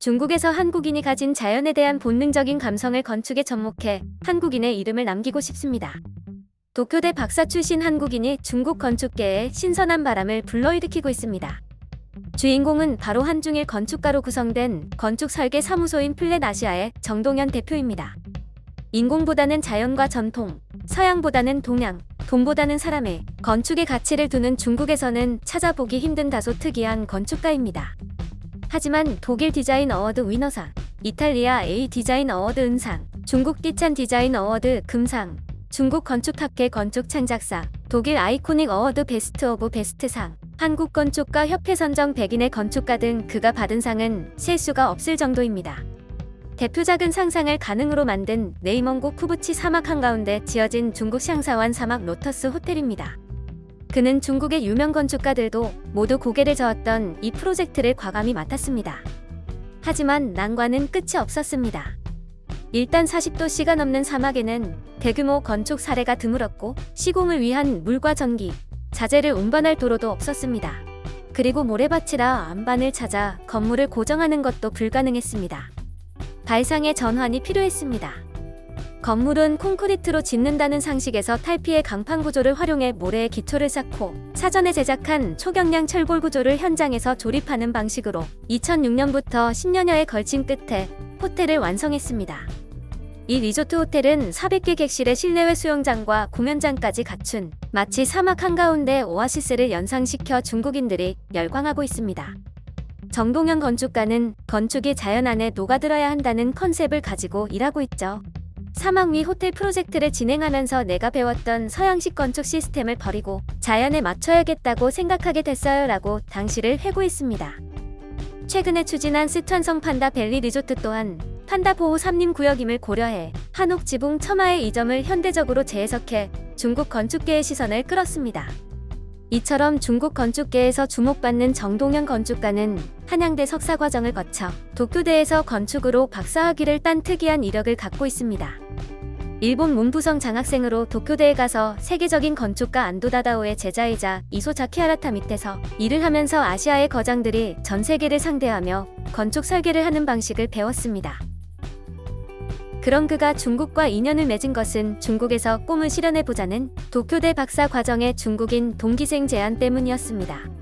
중국에서 한국인이 가진 자연에 대한 본능적인 감성을 건축에 접목해 한국인의 이름을 남기고 싶습니다. 도쿄대 박사 출신 한국인이 중국 건축계에 신선한 바람을 불러일으키고 있습니다. 주인공은 바로 한중일 건축가로 구성된 건축 설계 사무소인 플랫 아시아의 정동현 대표입니다. 인공보다는 자연과 전통, 서양보다는 동양, 돈보다는 사람의 건축의 가치를 두는 중국에서는 찾아보기 힘든 다소 특이한 건축가입니다. 하지만 독일 디자인 어워드 위너상, 이탈리아 A 디자인 어워드 은상, 중국 띠찬 디자인 어워드 금상, 중국 건축학회 건축 창작상, 독일 아이코닉 어워드 베스트 오브 베스트상, 한국 건축가 협회 선정 100인의 건축가 등 그가 받은 상은 셀 수가 없을 정도입니다. 대표작은 상상을 가능으로 만든 네이먼고 쿠부치 사막 한가운데 지어진 중국 샹사완 사막 로터스 호텔입니다. 그는 중국의 유명 건축가들도 모두 고개를 저었던 이 프로젝트를 과감히 맡았습니다. 하지만 난관은 끝이 없었습니다. 일단 40도씨가 넘는 사막에는 대규모 건축 사례가 드물었고 시공을 위한 물과 전기, 자재를 운반할 도로도 없었습니다. 그리고 모래밭이라 안반을 찾아 건물을 고정하는 것도 불가능했습니다. 발상의 전환이 필요했습니다. 건물은 콘크리트로 짓는다는 상식에서 탈피의 강판 구조를 활용해 모래에 기초를 쌓고 사전에 제작한 초경량 철골 구조를 현장에서 조립하는 방식으로 2006년부터 10년여에 걸친 끝에 호텔을 완성했습니다. 이 리조트 호텔은 400개 객실의 실내외 수영장과 공연장까지 갖춘 마치 사막 한가운데 오아시스를 연상시켜 중국인들이 열광하고 있습니다. 정동현 건축가는 건축이 자연 안에 녹아들어야 한다는 컨셉을 가지고 일하고 있죠. 사막 위 호텔 프로젝트를 진행하면서 내가 배웠던 서양식 건축 시스템을 버리고 자연에 맞춰야겠다고 생각하게 됐어요 라고 당시를 회고했습니다. 최근에 추진한 스촨성 판다 밸리 리조트 또한 판다 보호 삼림 구역임을 고려해 한옥 지붕 첨화의 이점을 현대적으로 재해석해 중국 건축계의 시선을 끌었습니다. 이처럼 중국 건축계에서 주목받는 정동현 건축가는 한양대 석사 과정을 거쳐 도쿄대에서 건축으로 박사학위를 딴 특이한 이력을 갖고 있습니다. 일본 문부성 장학생으로 도쿄대에 가서 세계적인 건축가 안도 다다오의 제자이자 이소 자키하라타 밑에서 일을 하면서 아시아의 거장들이 전 세계를 상대하며 건축 설계를 하는 방식을 배웠습니다. 그런 그가 중국과 인연을 맺은 것은 중국에서 꿈을 실현해 보자는 도쿄대 박사 과정의 중국인 동기생 제안 때문이었습니다.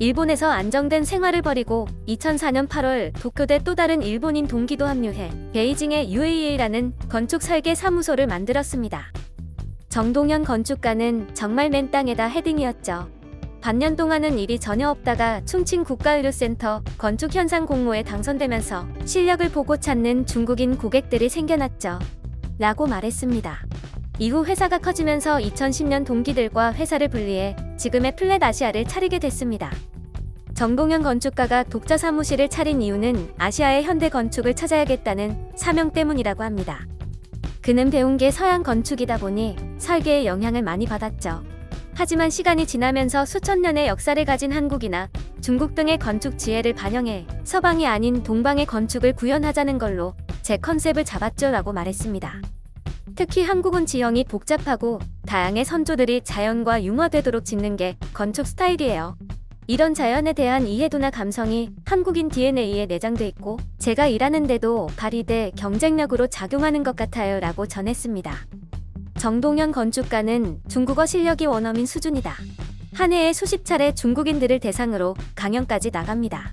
일본에서 안정된 생활을 벌이고 2004년 8월 도쿄대 또 다른 일본인 동기도 합류해 베이징의 UAA라는 건축 설계 사무소를 만들었습니다. 정동현 건축가는 정말 맨 땅에다 헤딩이었죠. 반년 동안은 일이 전혀 없다가 충칭 국가의료센터 건축 현상 공모에 당선되면서 실력을 보고 찾는 중국인 고객들이 생겨났죠. 라고 말했습니다. 이후 회사가 커지면서 2010년 동기들과 회사를 분리해 지금의 플랫 아시아를 차리게 됐습니다. 정동현 건축가가 독자 사무실을 차린 이유는 아시아의 현대 건축을 찾아야겠다는 사명 때문이라고 합니다. 그는 배운 게 서양 건축이다 보니 설계에 영향을 많이 받았죠. 하지만 시간이 지나면서 수천 년의 역사를 가진 한국이나 중국 등의 건축 지혜를 반영해 서방이 아닌 동방의 건축을 구현하자는 걸로 제 컨셉을 잡았죠 라고 말했습니다. 특히 한국은 지형이 복잡하고 다양의 선조들이 자연과 융화되도록 짓는 게 건축 스타일이에요. 이런 자연에 대한 이해도나 감성이 한국인 DNA에 내장돼 있고 제가 일하는데도 발휘돼 경쟁력으로 작용하는 것 같아요 라고 전했습니다. 정동현 건축가는 중국어 실력이 원어민 수준이다. 한 해에 수십 차례 중국인들을 대상으로 강연까지 나갑니다.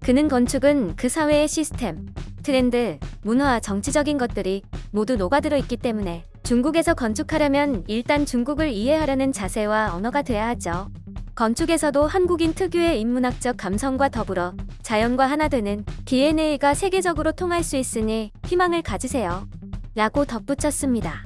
그는 건축은 그 사회의 시스템, 트렌드, 문화, 정치적인 것들이 모두 녹아들어 있기 때문에 중국에서 건축하려면 일단 중국을 이해하려는 자세와 언어가 돼야 하죠. 건축에서도 한국인 특유의 인문학적 감성과 더불어 자연과 하나 되는 DNA가 세계적으로 통할 수 있으니 희망을 가지세요. 라고 덧붙였습니다.